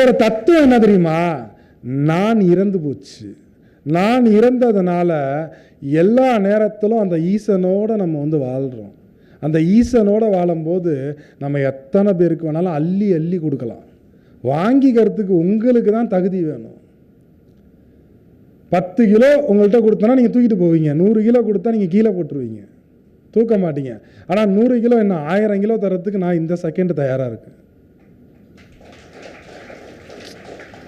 இதோட தத்துவம் என்ன தெரியுமா? நான் இறந்து போச்சு. நான் இறந்ததுனால எல்லா நேரத்திலும் அந்த ஈசனோட நம்ம வந்து வாழ்கிறோம் அந்த ஈசனோட வாழும்போது நம்ம எத்தனை பேருக்கு வேணாலும் அள்ளி அள்ளி கொடுக்கலாம். வாங்கிக்கிறதுக்கு உங்களுக்கு தான் தகுதி வேணும். பத்து கிலோ உங்கள்கிட்ட கொடுத்தோன்னா நீங்கள் தூக்கிட்டு போவீங்க. நூறு கிலோ கொடுத்தா நீங்கள் கீழே போட்டுருவீங்க. தூக்க மாட்டீங்க. ஆனால் நூறு கிலோ என்ன? ஆயிரம் கிலோ தரத்துக்கு நான் இந்த செகண்ட் தயாராக இருக்கேன்.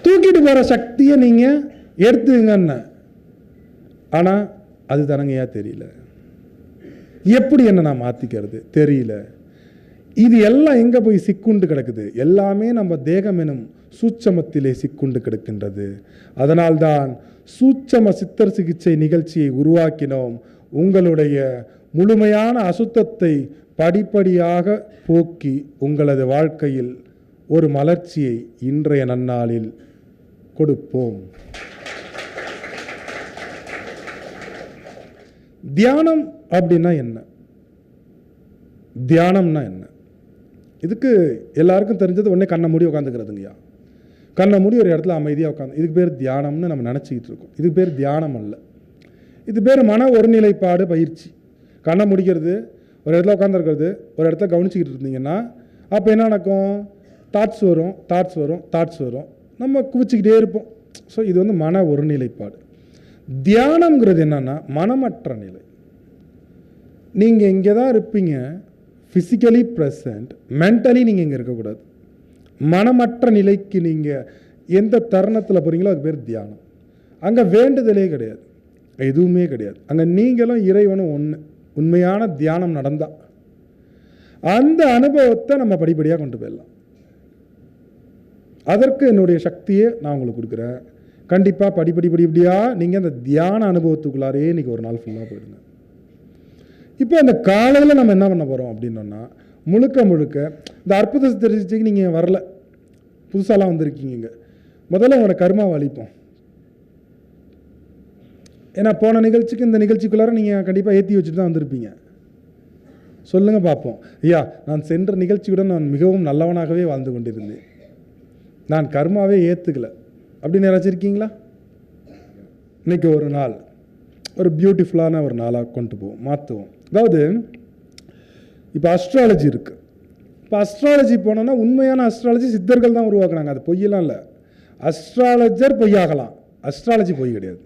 தூக்கிட்டு போகிற சக்தியை நீங்கள் எடுத்துங்கன்னு ஆனால் அது தனங்கையா தெரியல. எப்படி என்ன நான் மாற்றிக்கிறது தெரியல. இது எல்லாம் எங்கே போய் சிக்குண்டு கிடக்குது? எல்லாமே நம்ம தேகம் எனும் சூட்சமத்திலே சிக்குண்டு கிடக்கின்றது. அதனால்தான் சூட்சம சித்தர் சிகிச்சை நிகழ்ச்சியை உருவாக்கினோம். உங்களுடைய முழுமையான அசுத்தத்தை படிப்படியாக போக்கி உங்களது வாழ்க்கையில் ஒரு மலர்ச்சியை இன்றைய நன்னாளில் கொடுப்போம். தியானம் அப்படின்னா என்ன? தியானம்னா என்ன? இதுக்கு எல்லாருக்கும் தெரிஞ்சது உடனே கண்ணை மூடி உட்காந்துக்கிறதுங்கய்யா கண்ணை மூடி ஒரு இடத்துல அமைதியாக உட்காந்து இதுக்கு பேர் தியானம்னு நம்ம நினச்சிக்கிட்டு இருக்கோம். இதுக்கு பேர் தியானம் அல்ல. இது பேர் மன ஒருநிலைப்பாடு பயிற்சி. கண்ணை முடிக்கிறது ஒரு இடத்துல உட்காந்துருக்கிறது ஒரு இடத்துல கவனிச்சிக்கிட்டு இருந்தீங்கன்னா அப்போ என்ன நடக்கும்? தாட்ஸ் வரும் தாட்ஸ் வரும் தாட்ஸ் வரும். நம்ம குவிச்சிக்கிட்டே இருப்போம். ஸோ இது வந்து மன ஒருநிலைப்பாடு. தியானம்ங்கிறது என்னன்னா மனமற்ற நிலை. நீங்கள் இங்கே தான் இருப்பீங்க. ஃபிசிக்கலி ப்ரெசன்ட் மென்டலி நீங்கள் இங்கே இருக்கக்கூடாது. மனமற்ற நிலைக்கு நீங்கள் எந்த தருணத்தில் போகிறீங்களோ அதுக்கு பேர் தியானம். அங்கே வேண்டுதலே கிடையாது. எதுவுமே கிடையாது. அங்கே நீங்களும் இறைவனும் ஒன்று உண்மையான தியானம் நடந்தால் அந்த அனுபவத்தை நம்ம படிப்படியாக கொண்டு போயிடலாம். அதற்கு என்னுடைய சக்தியை நான் உங்களுக்கு கொடுக்குறேன். கண்டிப்பாக படிப்படி படிப்படியாக நீங்கள் அந்த தியான அனுபவத்துக்குள்ளாரே இன்றைக்கி ஒரு நாள் ஃபுல்லாக போயிடுங்க. இப்போ அந்த காலையில் நம்ம என்ன பண்ண போகிறோம் அப்படின்னோன்னா முழுக்க முழுக்க இந்த அற்புத சிகிச்சைக்கு நீங்கள் வரல. புதுசாலாம் வந்திருக்கீங்க. இங்கே முதல்ல உங்களோட கர்மாவை அழிப்போம். ஏன்னா போன நிகழ்ச்சிக்கு இந்த நிகழ்ச்சிக்குள்ளார நீங்கள் கண்டிப்பாக ஏற்றி வச்சுட்டு தான் வந்திருப்பீங்க. சொல்லுங்கள் பார்ப்போம். ஐயா நான் சென்ற நிகழ்ச்சியுடன் நான் மிகவும் நல்லவனாகவே வாழ்ந்து கொண்டிருந்தேன். நான் கர்மாவே ஏற்றுக்கல அப்படின்னு யாராச்சும் இருக்கீங்களா? இன்னைக்கு ஒரு நாள். ஒரு பியூட்டிஃபுல்லான ஒரு நாளாக கொண்டு போவோம் மாற்றுவோம் அதாவது இப்போ அஸ்ட்ராலஜி இருக்குது இப்போ அஸ்ட்ராலஜி போனோம்னா உண்மையான அஸ்ட்ராலஜி சித்தர்கள் தான் உருவாக்குனாங்க. அது பொய்யெல்லாம் இல்லை. அஸ்ட்ராலஜர் பொய்யாகலாம். அஸ்ட்ராலஜி பொய் கிடையாது.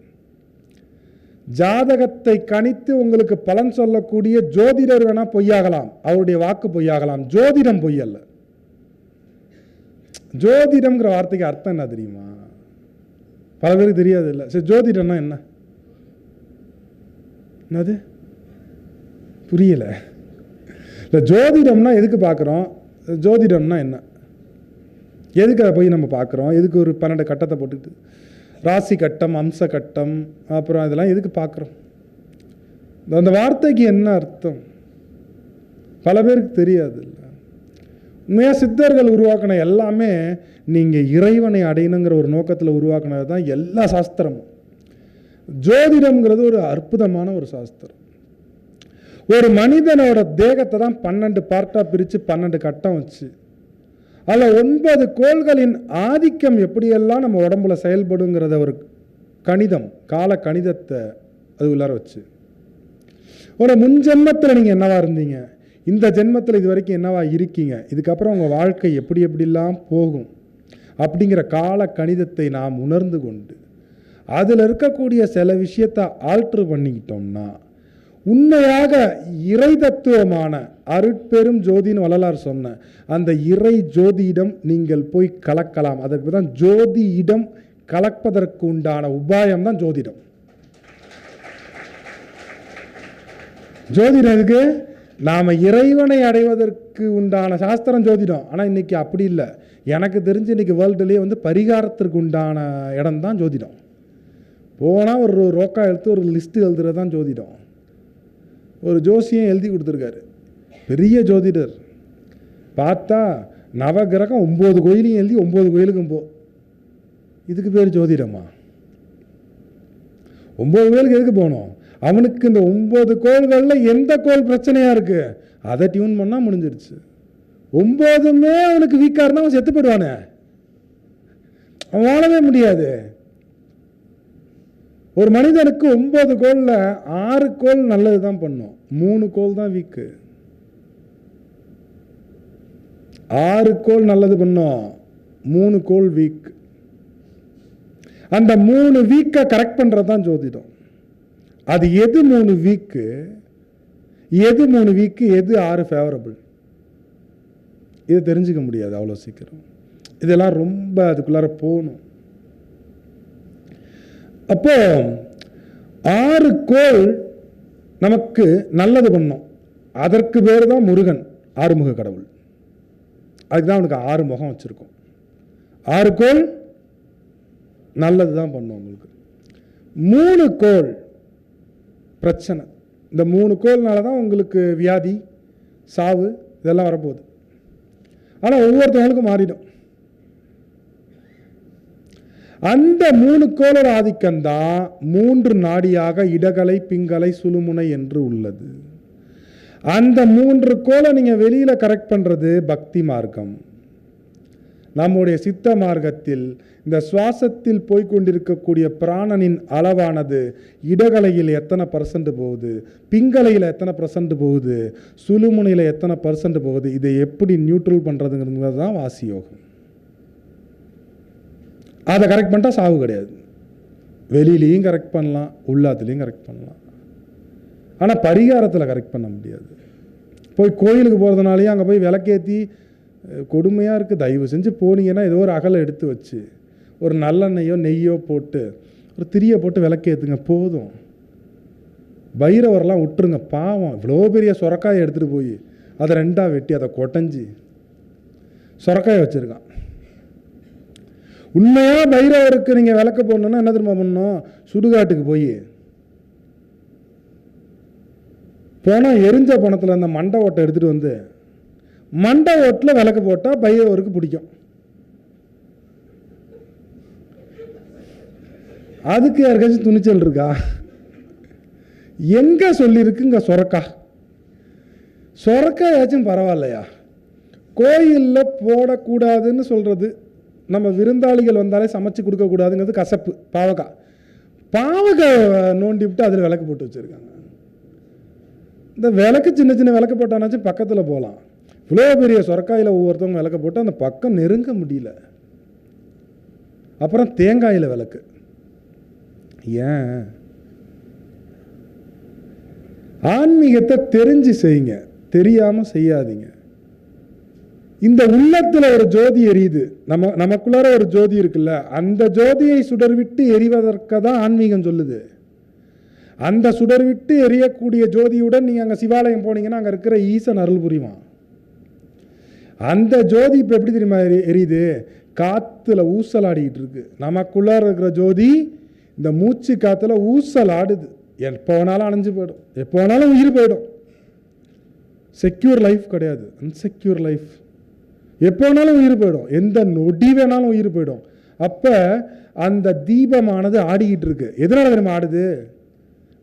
ஜாதகத்தை கணித்து உங்களுக்கு பலன் சொல்லக்கூடிய ஜோதிடர் வேணால் பொய்யாகலாம். அவருடைய வாக்கு பொய்யாகலாம். ஜோதிடம் பொய் அல்ல. ஜோதிடம்ங்கிற வார்த்தைக்கு அர்த்தம் என்ன தெரியுமா? பல பேருக்கு தெரியாது இல்லை சரி ஜோதிடம்னா என்ன? என்னது? புரியலை. இல்லை ஜோதிடம்னா எதுக்கு பார்க்குறோம் ஜோதிடம்னா என்ன? எதுக்கு அதை போய் நம்ம பார்க்குறோம் எதுக்கு ஒரு பன்னெண்டு கட்டத்தை போட்டுக்கிட்டு? ராசி கட்டம் அம்ச கட்டம் அப்புறம் இதெல்லாம் எதுக்கு பார்க்குறோம் அந்த வார்த்தைக்கு என்ன அர்த்தம்? பல பேருக்கு தெரியாது இல்லை உண்மையாக சித்தர்கள் உருவாக்கின எல்லாமே நீங்கள் இறைவனை அடையணுங்கிற ஒரு நோக்கத்தில் உருவாக்குனது தான் எல்லா சாஸ்திரமும். ஜோதிடம்ங்கிறது ஒரு அற்புதமான ஒரு சாஸ்திரம். ஒரு மனிதனோட தேகத்தை தான் பன்னெண்டு பார்ட்டாக பிரித்து பன்னெண்டு கட்டம் வச்சு அதில் ஒன்பது கோள்களின் ஆதிக்கம் எப்படியெல்லாம் நம்ம உடம்புல செயல்படுங்கிறத ஒரு கணிதம் கால கணிதத்தை அது உள்ளார வச்சு. ஒரு முன்ஜென்மத்தில் நீங்கள் என்னவாக இருந்தீங்க? இந்த ஜென்மத்தில் இது வரைக்கும் என்னவா இருக்கீங்க? இதுக்கப்புறம் உங்கள் வாழ்க்கை எப்படி எப்படிலாம் போகும்? அப்படிங்கிற கால கணிதத்தை நாம் உணர்ந்து கொண்டு அதில் இருக்கக்கூடிய சில விஷயத்தை ஆல்ட்ரு பண்ணிக்கிட்டோம்னா உண்மையாக இறை தத்துவமான அருட்பெரும் ஜோதின்னு வள்ளலார் சொன்ன அந்த இறை ஜோதியிடம் நீங்கள் போய் கலக்கலாம். அதற்கு தான் ஜோதியிடம் கலப்பதற்கு உண்டான உபாயம் தான் ஜோதிடம். ஜோதிடம் எதுக்கு? நாம் இறைவனை அடைவதற்கு உண்டான சாஸ்திரம் ஜோதிடம். ஆனால் இன்றைக்கி அப்படி இல்லை. எனக்கு தெரிஞ்சு இன்றைக்கி வேர்ல்டுலேயே வந்து பரிகாரத்திற்கு உண்டான இடம் தான் ஜோதிடம். போனால் ஒரு ரோக்கா எடுத்து ஒரு லிஸ்ட்டு எழுதுறது தான் ஜோதிடம். ஒரு ஜோசியம் எழுதி கொடுத்துருக்காரு. பெரிய ஜோதிடர். பார்த்தா நவகிரகம் ஒம்பது கோயிலையும் எழுதி ஒம்பது கோயிலுக்கும் போ. இதுக்கு பேர் ஜோதிடமா? ஒம்பது கோயிலுக்கு எதுக்கு போகணும் அவனுக்கு இந்த ஒம்பது கோள்களில் எந்த கோள் பிரச்சனையாக இருக்குது அதை டியூன் பண்ணால் முடிஞ்சிருச்சு. ஒம்போதுமே அவனுக்கு வீக்காக இருந்தால் அவன் செத்து போயிடுவானே அவன் வாழவே முடியாது. ஒரு மனிதனுக்கு ஒம்பது கோளில் ஆறு கோல் நல்லது தான் பண்ணும். மூணு கோல் தான் வீக்கு ஆறு கோல் நல்லது பண்ணும். மூணு கோல் வீக் அந்த மூணு வீக்கை கரெக்ட் பண்ணுறது தான் ஜோதிடம். அது எது மூணு வீக்கு எது மூணு வீக்கு எது ஆறு ஃபேவரபிள் இது தெரிஞ்சுக்க முடியாது அவ்வளோ சீக்கிரம். இதெல்லாம் ரொம்ப அதுக்குள்ளார போகணும். அப்போ ஆறு கோள் நமக்கு நல்லது பண்ணும். அதற்கு பேர் தான் முருகன் ஆறுமுக கடவுள். அதுக்கு தான் அவனுக்கு ஆறு முகம் வச்சுருக்கோம். ஆறு கோள் நல்லது தான் பண்ணும் உங்களுக்கு மூணு கோள் பிரச்சனை. இந்த மூணு கோள்னால தான் உங்களுக்கு வியாதி சாவு இதெல்லாம் வரப்போகுது. ஆனால் ஒவ்வொருத்தவங்களுக்கும் மாறிடும். அந்த மூணு கோளர் ஆதிக்கம்தான் மூன்று நாடியாக இடகலை பிங்கலை சுழுமுனை என்று உள்ளது. அந்த மூன்று கோலை நீங்கள் வெளியில் கரெக்ட் பண்ணுறது பக்தி மார்க்கம். நம்முடைய சித்த மார்க்கத்தில் இந்த சுவாசத்தில் போய்கொண்டிருக்கக்கூடிய பிராணனின் அளவானது இடகலையில் எத்தனை பர்சன்ட் போகுது? பிங்கலையில் எத்தனை பர்சன்ட் போகுது? சுழுமுனையில் எத்தனை பர்சன்ட் போகுது? இதை எப்படி நியூட்ரல் பண்ணுறதுங்கிறது தான் வாசி யோகம் அதை கரெக்ட் பண்ணிட்டா சாவு கிடையாது. வெளியிலையும் கரெக்ட் பண்ணலாம் உள்ளாத்துலேயும் கரெக்ட் பண்ணலாம். ஆனால் பரிகாரத்தில் கரெக்ட் பண்ண முடியாது. போய் கோயிலுக்கு போகிறதுனாலையும் அங்கே போய் விளக்கேற்றி கொடுமையாக இருக்குது தயவு செஞ்சு போனீங்கன்னா ஏதோ ஒரு அகலை எடுத்து வச்சு ஒரு நல்லெண்ணெயோ நெய்யோ போட்டு ஒரு திரியை போட்டு விளக்கேற்றுங்க போதும். பைரவரெல்லாம் விட்டுருங்க பாவம். இவ்வளோ பெரிய சொரக்காயை எடுத்துகிட்டு போய் அதை ரெண்டாக வெட்டி அதை கொட்டஞ்சி சொரக்காயை வச்சுருக்கான். உண்மையாக பைரவருக்கு நீங்கள் விளக்க போடணுன்னா என்ன திரும்ப பண்ணணும்? சுடுகாட்டுக்கு போய் போனால் எரிஞ்ச பணத்தில் அந்த மண்டை ஓட்டை எடுத்துகிட்டு வந்து மண்டை ஓட்டில் விளக்கு போட்டால் பைரவருக்கு பிடிக்கும். அதுக்கு யாருக்காச்சும் துணிச்சல் இருக்கா? எங்கே சொல்லியிருக்குங்க சொரக்கா? சொரக்காயாச்சும் பரவாயில்லையா? கோயிலில் போடக்கூடாதுன்னு சொல்கிறது நம்ம விருந்தாளிகள் வந்தாலே சமைச்சு கொடுக்கக்கூடாதுங்கிறது கசப்பு பாவக்காய். பாவக்காய் நோண்டி விட்டு அதில் விளக்கு போட்டு வச்சுருக்காங்க. இந்த விளக்கு சின்ன சின்ன விளக்கு போட்டானாச்சும் பக்கத்தில் போகலாம். இவ்வளோ பெரிய சொரக்காயில் ஒவ்வொருத்தவங்க விளக்க போட்டு அந்த பக்கம் நெருங்க முடியல. அப்புறம் தேங்காயில் விளக்கு. ஏன்? ஆன்மீகத்தை தெரிஞ்சு செய்யுங்க. தெரியாமல் செய்யாதீங்க. இந்த உள்ளத்தில் ஒரு ஜோதி எரியுது. நம்ம நமக்குள்ளார ஒரு ஜோதி இருக்குல்ல அந்த ஜோதியை சுடர்விட்டு எரிவதற்கு தான் ஆன்மீகம் சொல்லுது. அந்த சுடர்விட்டு எரியக்கூடிய ஜோதியுடன் நீங்கள் அங்கே சிவாலயம் போனீங்கன்னா அங்கே இருக்கிற ஈசன் அருள் புரிவான். அந்த ஜோதி இப்போ எப்படி தெரியுமா எரியுது? காற்றுல ஊசல் ஆடிக்கிட்டு இருக்கு. நமக்குள்ளார இருக்கிற ஜோதி இந்த மூச்சு காற்றுல ஊசல் ஆடுது எப்போ வேணாலும் அணைஞ்சு போயிடும். எப்போ வேணாலும் உயிர் போயிடும். செக்யூர் லைஃப் கிடையாது. அன்செக்யூர் லைஃப் எப்போ வேணாலும் உயிர் போயிடும். எந்த நொடி வேணாலும் உயிர் போயிடும். அப்போ அந்த தீபமானது ஆடிக்கிட்டு இருக்கு. எதனால தெரியுமா ஆடுது?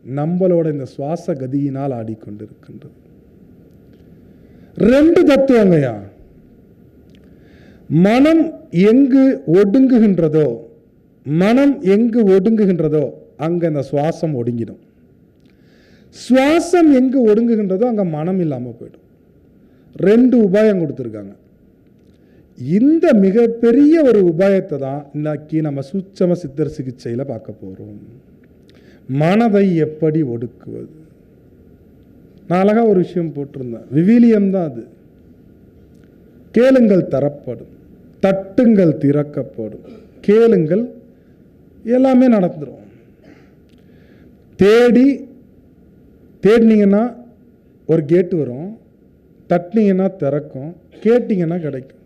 நம்மளோட இந்த சுவாச கதியினால் ஆடிக்கொண்டு இருக்கின்றது ரெண்டு தத்துவங்கய்யா. மனம் எங்கு ஒடுங்குகின்றதோ மனம் எங்கு ஒடுங்குகின்றதோ அங்கே இந்த சுவாசம் ஒடுங்கிடும். சுவாசம் எங்கு ஒடுங்குகின்றதோ அங்கே மனம் இல்லாமல் போயிடும். ரெண்டு உபாயம் கொடுத்துருக்காங்க. இந்த மிகப்பெரிய ஒரு உபாயத்தை தான் இன்னைக்கு நம்ம சூட்சம சித்தர் சிகிச்சையில் பார்க்க போகிறோம் மனதை எப்படி ஒடுக்குவது? நான் அழகாக ஒரு விஷயம் போட்டிருந்தேன். விவிலியம் தான் அது. கேளுங்கள் தரப்படும் தட்டுங்கள் திறக்கப்படும். கேளுங்கள் எல்லாமே நடந்துடும் தேடி தேடினீங்கன்னா ஒரு கேட்டு வரும் தட்டினீங்கன்னா திறக்கும் கேட்டிங்கன்னா கிடைக்கும்.